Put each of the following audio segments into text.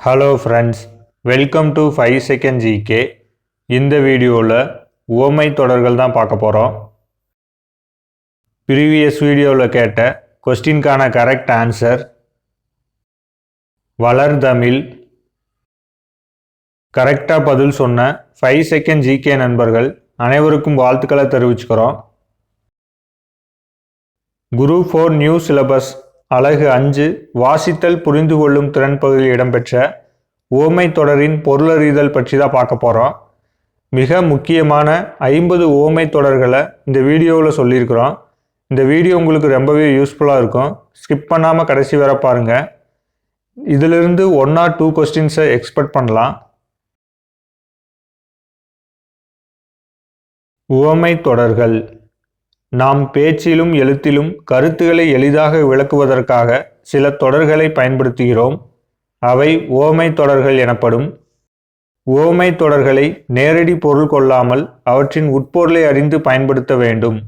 Hello friends welcome to five second GK இந்த வீடியோவில் ஓமை தொடர்கள் தான் பார்க்க போகிறோம் ப்ரீவியஸ் வீடியோவில் கேட்ட கொஸ்டின்கான கரெக்ட் ஆன்சர் வளர்தமிழ். கரெக்டாக பதில் சொன்ன ஃபைவ் செகண்ட் ஜிகே நண்பர்கள் அனைவருக்கும் வாழ்த்துக்களை தெரிவிச்சுக்கிறோம். குரு ஃபோர் நியூ சிலபஸ் அழகு அஞ்சு வாசித்தல் புரிந்து கொள்ளும் திறன் பகுதியில் இடம்பெற்ற ஓமை தொடரின் பொருளறிதல் பற்றி தான் பார்க்க போகிறோம் மிக முக்கியமான ஐம்பது ஓமை தொடர்களை இந்த வீடியோவில் சொல்லியிருக்கிறோம். இந்த வீடியோ உங்களுக்கு ரொம்பவே யூஸ்ஃபுல்லாக இருக்கும். ஸ்கிப் பண்ணாமல் கடைசி வர பாருங்கள் இதிலிருந்து ஒன் ஆர் டூ கொஸ்டின்ஸை எக்ஸ்பெக்ட் பண்ணலாம். உவமை தொடர்கள். நாம் பேச்சிலும் எழுத்திலும் கருத்துக்களை எளிதாக விளக்குவதற்காக சில தொடர்களை பயன்படுத்துகிறோம். அவை ஓமை தொடர்கள் எனப்படும். ஓமை தொடர்களை நேரடி பொருள் கொள்ளாமல் அவற்றின் உட்பொருளை அறிந்து பயன்படுத்த வேண்டும்.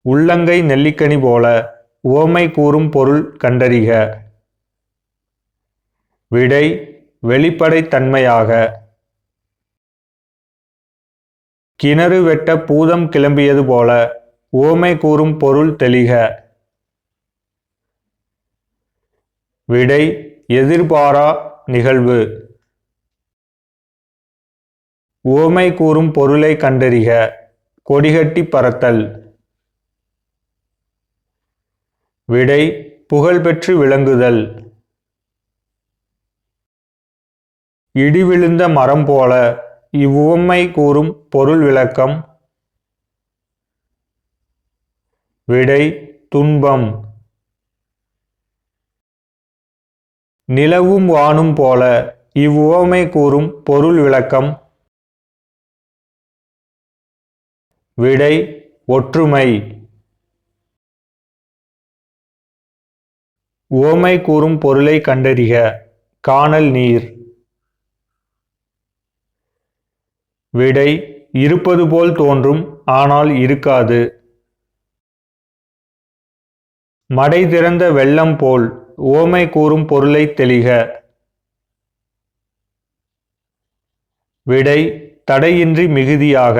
உள்ளங்கை நெல்லிக்கனி போல ஓமை கூறும் பொருள் கண்டறிக. விடை வெளிப்படைத்தன்மையாக கிணறு வெட்ட பூதம் கிளம்பியது போல ஓமை கூறும் பொருள் தெளிக. விடை எதிர்பாரா நிகழ்வு. ஓமை கூறும் பொருளை கண்டறிக. கொடிகட்டி பறத்தல். விடை புகழ்பெற்று விளங்குதல். இடி விழுந்த மரம் போல இவ்வுவமை கூறும் பொருள் விளக்கம். விடை துன்பம். நிலவும் வானும் போல இவ்வுவமை கூறும் பொருள் விளக்கம். விடை ஒற்றுமை. உவமை கூறும் பொருளை கண்டறிக. காணல் நீர். விடை இருப்பது போல் தோன்றும் ஆனால் இருக்காது. மடை திறந்த வெள்ளம் போல் ஓமை கூறும் பொருளை தெளிக. விடை தடையின்றி மிகுதியாக.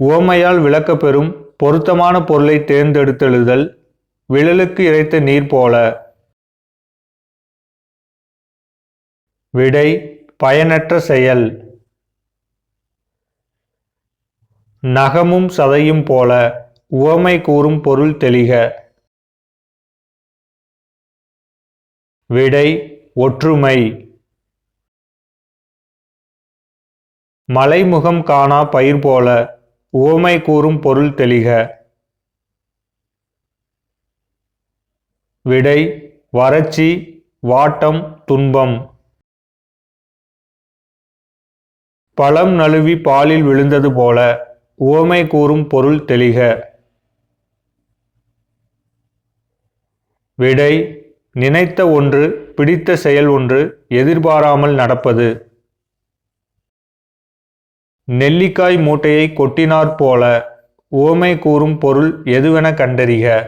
ஓமையால் விளக்கப்பெறும் பொருத்தமான பொருளை தேர்ந்தெடுத்தெழுதல் விழலுக்கு இறைத்த நீர் போல. விடை பயனற்ற செயல். நகமும் சதையும் போல உவமை கூறும் பொருள் தெளிக. விடை ஒற்றுமை. மலைமுகம் காணா பயிர் போல உவமை கூறும் பொருள் தெளிக. விடை வறட்சி வாட்டம் துன்பம். பழம் நழுவி பாலில் விழுந்தது போல உவமை கூறும் பொருள் தெளிக. விடை நினைத்த ஒன்று பிடித்த செயல் ஒன்று எதிர்பாராமல் நடப்பது. நெல்லிக்காய் மூட்டையை கொட்டினாற் போல உவமை கூறும் பொருள் எதுவென கண்டறிக.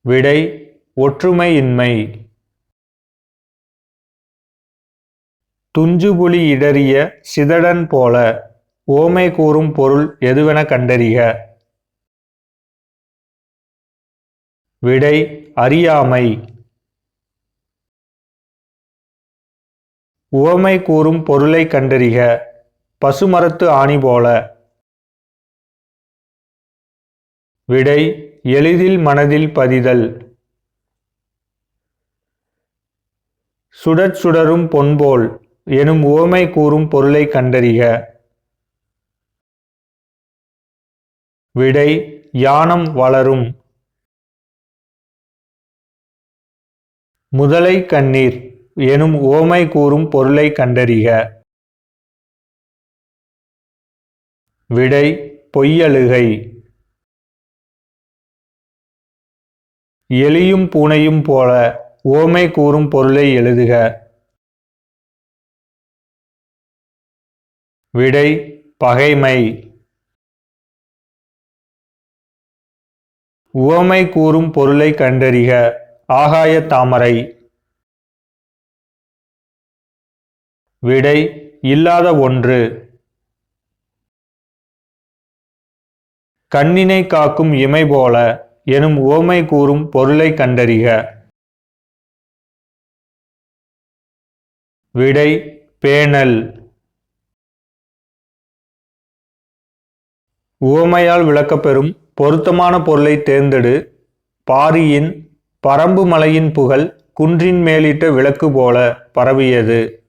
விடை ஒற்றுமையின்மை துஞ்சுபுலி இடறிய சிதடன் போல ஓமை கூறும் பொருள் எதுவென கண்டறிக. விடை அறியாமை. உவமை கூறும் பொருளை கண்டறிக. பசுமரத்து ஆணி போல. விடை எளிதில் மனதில் பதிதல். சுடற் சுடரும் பொன்போல் எனும் உவமை கூறும் பொருளை கண்டறிக. விடை யானம் வளரும். முதலை கண்ணீர் எனும் ஓமை கூறும் பொருளை கண்டறிக. விடை பொய்யழுகை. எலியும் பூனையும் போல ஓமை கூறும் பொருளை எழுதுக. விடை பகைமை. உவமை கூறும் பொருளை கண்டறிக ஆகாய தாமரை. விடை இல்லாத ஒன்று. கண்ணினை காக்கும் இமை போல எனும் உவமை கூறும் பொருளை கண்டறிக. விடை பேணல். உவமையால் விளக்கப்பெறும் பொருத்தமான பொருளை தேர்ந்தெடு. பாரியின் பரம்பு மலையின் புகழ் குன்றின் மேலிட்ட விளக்கு போல பரவியது.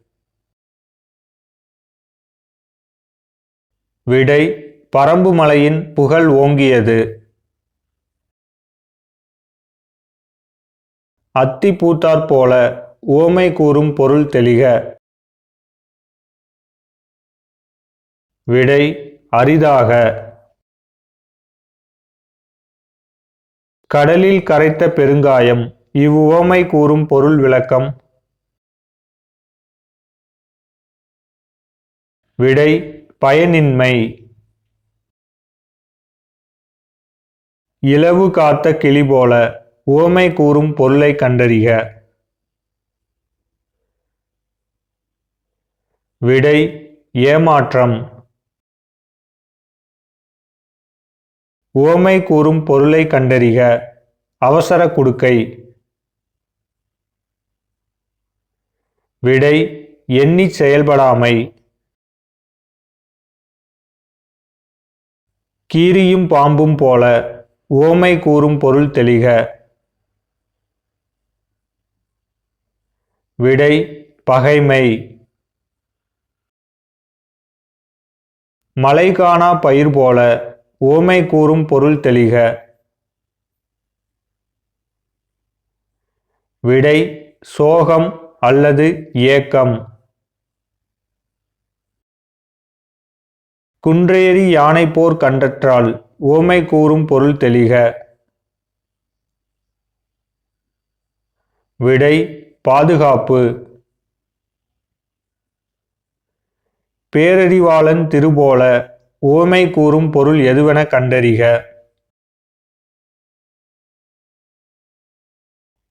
விடை பரம்பு மலையின் புகழ் ஓங்கியது. அத்தி பூத்தாற் போல உவமை கூறும் பொருள் தெளிக. விடை அரிதாக. கடலில் கரைத்த பெருங்காயம் இவ்வுவமை கூறும் பொருள் விளக்கம். விடை பயனின்மை. இலவு காத்த கிளி போல உவமை கூறும் பொருளை கண்டறிக. விடை ஏமாற்றம். உவமை கூறும் பொருளை கண்டறிக. அவசர குடுக்கை. விடை எண்ணிச் செயல்படாமை. கீரியும் பாம்பும் போல உவமை கூறும் பொருள் தெளிக. விடை பகைமை. மலை காணா பயிர் போல ஓமை கூறும் பொருள் தெளிக. விடை சோகம் அல்லது ஏக்கம். குன்றேறி யானை போர் கண்டற்றால் ஓமை கூறும் பொருள் தெளிக. விடை பாதுகாப்பு. பேரறிவாளன் திருபோல. உவமை கூறும் பொருள் எதுவென கண்டறிக.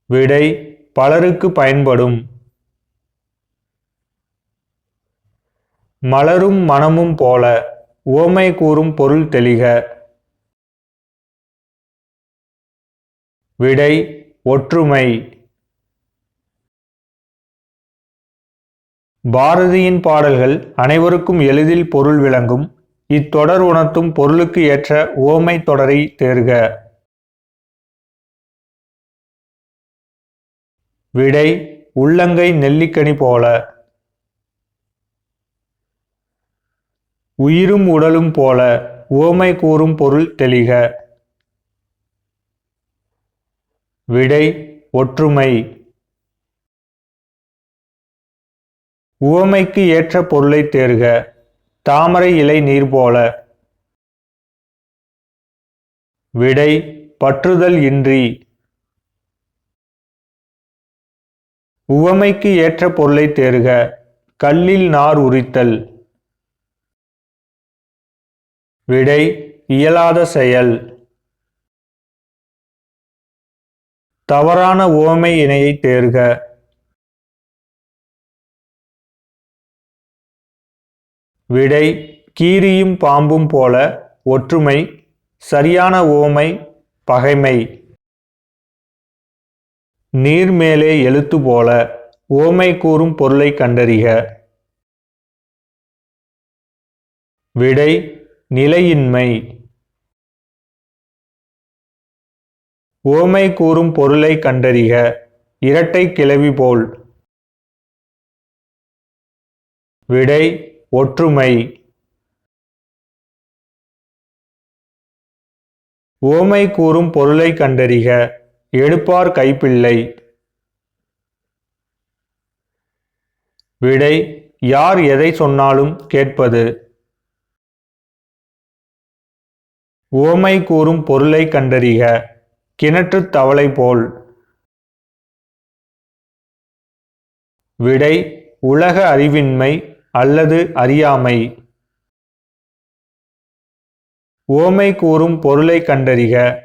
விடை பலருக்கு பயன்படும். மலரும் மனமும் போல உவமை கூறும் பொருள் தெளிக. விடை ஒற்றுமை. பாரதியின் பாடல்கள் அனைவருக்கும் எளிதில் பொருள் விளங்கும். இத்தொடர் உணர்த்தும் பொருளுக்கு ஏற்ற உவமைத் தொடரை தேர்க. விடை உள்ளங்கை நெல்லிக்கனி போல. உயிரும் உடலும் போல உவமை கூறும் பொருள் தெளிக. விடை ஒற்றுமை. உவமைக்கு ஏற்ற பொருளை தேர்க. தாமரை இலை நீர் போல. விடை பற்றுதல் இன்றி. உவமைக்கு ஏற்ற பொருளை தேர்க கல்லில் நார் உரித்தல். விடை இயலாத செயல். தவறான உவமை இணையை தேர்க விடை கீரியும் பாம்பும் போல ஒற்றுமை சரியான ஓமை பகைமை. நீர் மேலே எழுத்து போல ஓமை கூறும் பொருளை கண்டறிக. விடை நிலையின்மை. ஓமை கூறும் பொருளை கண்டறிக இரட்டை கிளவி போல். விடை ஒற்றுமை. ஓமை கூறும் பொருளை கண்டறிக எடுப்பார் கைப்பிள்ளை. விடை யார் எதை சொன்னாலும் கேட்பது. ஓமை கூறும் பொருளை கண்டறிக கிணற்றுத் தவளை போல். விடை உலக அறிவின்மை அல்லது அறியாமை. ஓமை கூறும் பொருளை கண்டறிக.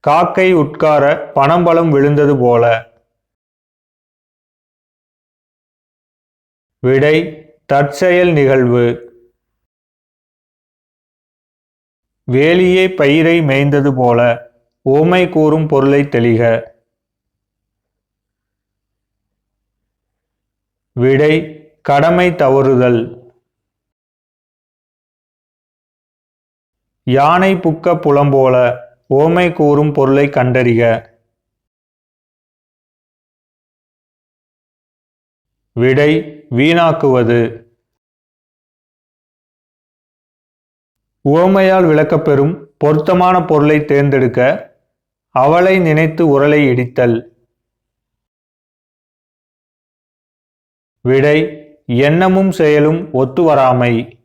காக்கை உட்கார பனம்பழம் விழுந்தது போல. விடை தற்செயல் நிகழ்வு. வேலியே பயிரை மேய்ந்தது போல. ஓமை கூறும் பொருளை தெளிக. விடை கடமை தவறுதல். யானை புக்க புலம்போல ஓமை கூறும் பொருளை கண்டறிக. விடை வீணாக்குவது. ஓமையால் விளக்கப்பெறும் பொருத்தமான பொருளை தேர்ந்தெடுக்க அவளை நினைத்து உரலை இடித்தல். விடை எண்ணமும் செயலும் ஒத்து வராமை.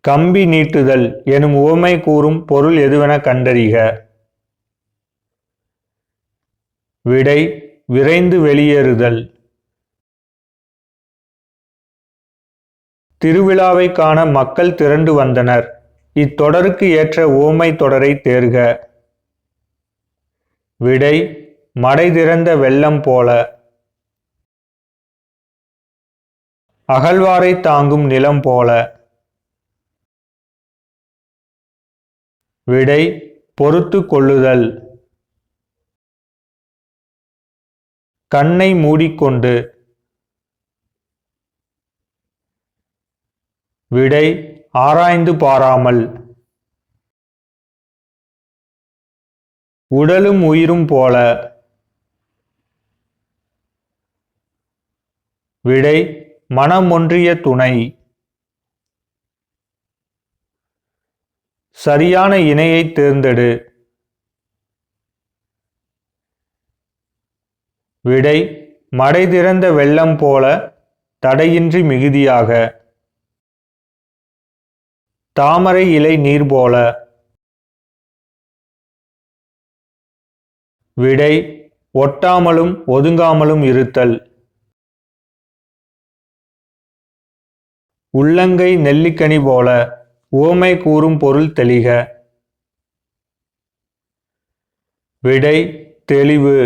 கம்பி நீட்டுதல் எனும் உவமை கூறும் பொருள் எதுவென கண்டறிக. விடை விரைந்து வெளியேறுதல். திருவிழாவை காண மக்கள் திரண்டு வந்தனர். இத்தொடருக்கு ஏற்ற ஓமை தொடரை தேர்க. விடை மடை திறந்த வெள்ளம் போல. அகழ்வாரை தாங்கும் நிலம் போல. விடை பொறுத்து கொள்ளுதல். கண்ணை மூடிக்கொண்டு. விடை ஆராய்ந்து பாராமல். உடலும் உயிரும் போல. விடை மனமொன்றிய துணை. சரியான இணையை தேர்ந்தெடு. விடை மடை திறந்த வெள்ளம் போல தடையின்றி மிகுதியாக. தாமரை இலை நீர் போல. விடை ஒட்டாமலும் ஒதுங்காமலும் இருத்தல். உள்ளங்கை நெல்லிக்கனி போல ஓமை கூறும் பொருள் தெளிக. விடை தெளிவு.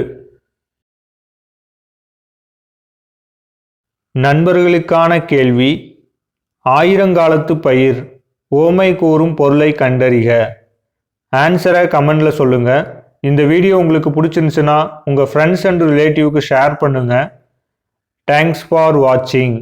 நண்பர்களுக்கான கேள்வி. ஆயிரங்காலத்து பயிர் ஓமை கூறும் பொருளை கண்டறிக. ஆன்சரை கமெண்டில் சொல்லுங்கள் இந்த வீடியோ உங்களுக்கு பிடிச்சிருந்துச்சுன்னா உங்கள் ஃப்ரெண்ட்ஸ் அண்ட் ரிலேட்டிவ்க்கு ஷேர் பண்ணுங்கள் தேங்க்ஸ் ஃபார் வாட்சிங்